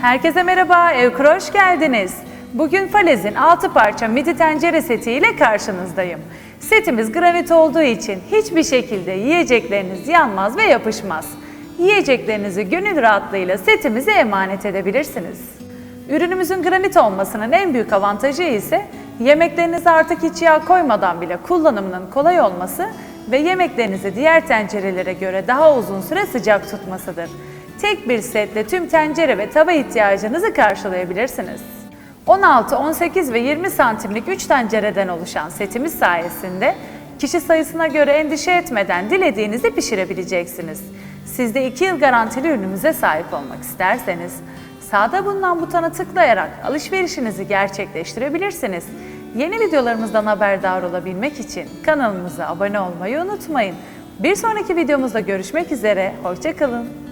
Herkese merhaba, Evkura hoş geldiniz. Bugün Falez'in 6 parça midi tencere seti ile karşınızdayım. Setimiz granit olduğu için hiçbir şekilde yiyecekleriniz yanmaz ve yapışmaz. Yiyeceklerinizi gönül rahatlığıyla setimize emanet edebilirsiniz. Ürünümüzün granit olmasının en büyük avantajı ise yemeklerinize artık hiç yağ koymadan bile kullanımının kolay olması ve yemeklerinizi diğer tencerelere göre daha uzun süre sıcak tutmasıdır. Tek bir setle tüm tencere ve tava ihtiyacınızı karşılayabilirsiniz. 16, 18 ve 20 santimlik 3 tencereden oluşan setimiz sayesinde kişi sayısına göre endişe etmeden dilediğinizi pişirebileceksiniz. Siz de 2 yıl garantili ürünümüze sahip olmak isterseniz sağda bulunan butona tıklayarak alışverişinizi gerçekleştirebilirsiniz. Yeni videolarımızdan haberdar olabilmek için kanalımıza abone olmayı unutmayın. Bir sonraki videomuzda görüşmek üzere, hoşçakalın.